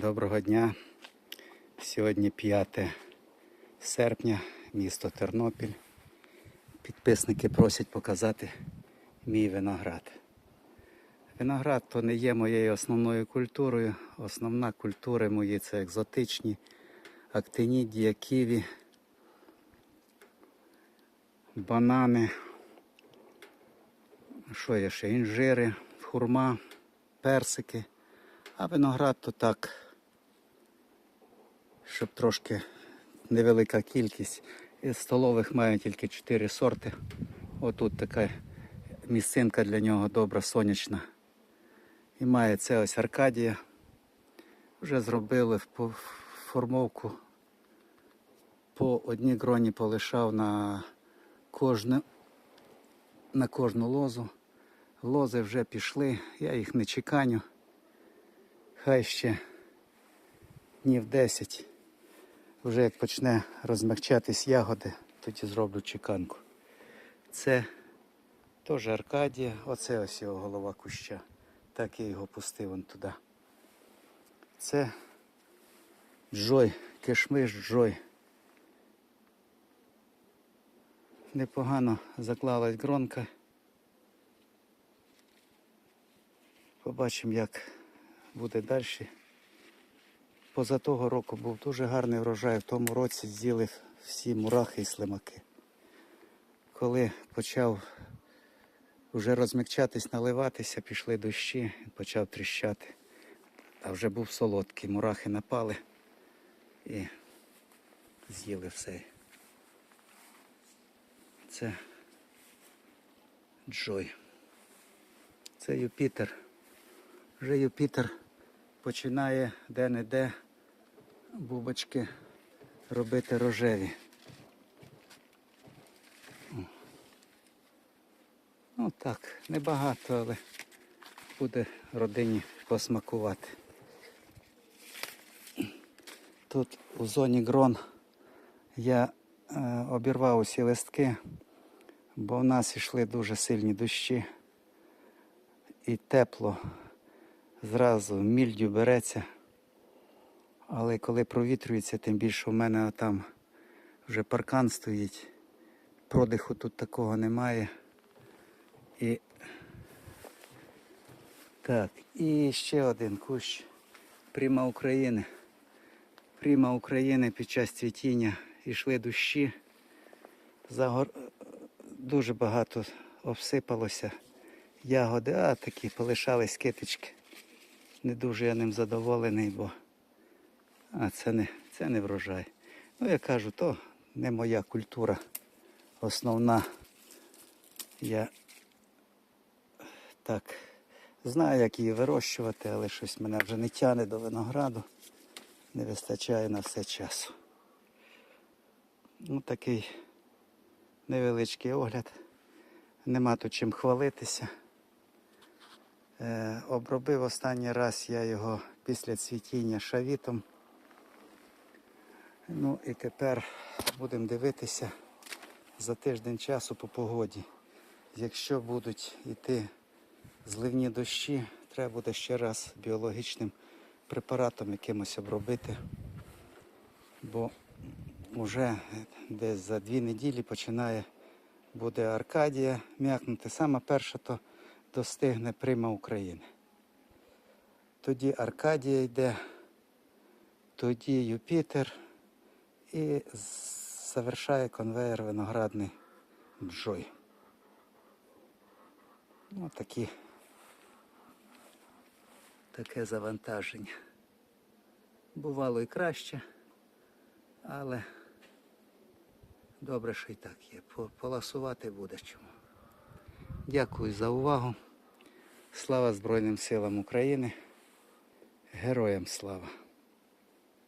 Доброго дня. Сьогодні 5 серпня, місто Тернопіль. Підписники просять показати мій виноград. Виноград то не є моєю основною культурою. Основна культура мої це екзотичні актинідія, ківі, банани. Що є ще? Інжири, хурма, персики. А виноград то так, щоб трошки невелика кількість. Із столових маю тільки 4 сорти. Отут така місцинка для нього добра, сонячна. І має це ось Аркадія. Вже зробили формовку. По одній гроні полишав на кожну, на кожну лозу. Лози вже пішли, я їх не чеканю. Хай ще днів 10. Вже як почне розмягчатись ягоди, тоді зроблю чеканку. Це теж Аркадія, оце ось його голова куща. Так я його пустив вон туди. Це Джой, кишмиш Джой. Непогано заклалась гронка. Побачимо, як буде далі. Поза того року був дуже гарний врожай. В тому році з'їли всі мурахи і слимаки. Коли почав вже розмягчатись, наливатися, пішли дощі, почав тріщати. А вже був солодкий. Мурахи напали і з'їли все. Це Джой. Це Юпітер. Вже Юпітер починає де-не-де бубочки робити рожеві. Ну так, небагато, але буде родині посмакувати. Тут у зоні грон я е, обірвав усі листки, бо в нас йшли дуже сильні дощі і тепло зразу мільдю береться. Але коли провітрюється, тим більше у мене там вже паркан стоїть. Продиху тут такого немає. І так, і ще один кущ Пріма України. Пріма України під час цвітіння йшли дощі. Загор... Дуже багато обсипалося ягоди, а такі полишались китички. Не дуже я ним задоволений, бо а це не, це не врожай. Ну, я кажу, то не моя культура основна. Я так знаю, як її вирощувати, але щось мене вже не тягне до винограду. Не вистачає на все часу. Ну, такий невеличкий огляд. Нема тут чим хвалитися. Е, обробив останній раз я його після цвітіння шавітом. Ну і тепер будемо дивитися за тиждень часу по погоді. Якщо будуть йти зливні дощі, треба буде ще раз біологічним препаратом якимось обробити. Бо вже десь за дві неділі починає буде Аркадія м'якнути. Саме перше то достигне прима України. Тоді Аркадія йде, тоді Юпітер і завершає конвейер виноградний Джой. Ну, такі, таке завантаження. Бувало і краще, але добре, що і так є. Поласувати буде чому. Дякую за увагу. Слава Збройним силам України. Героям слава!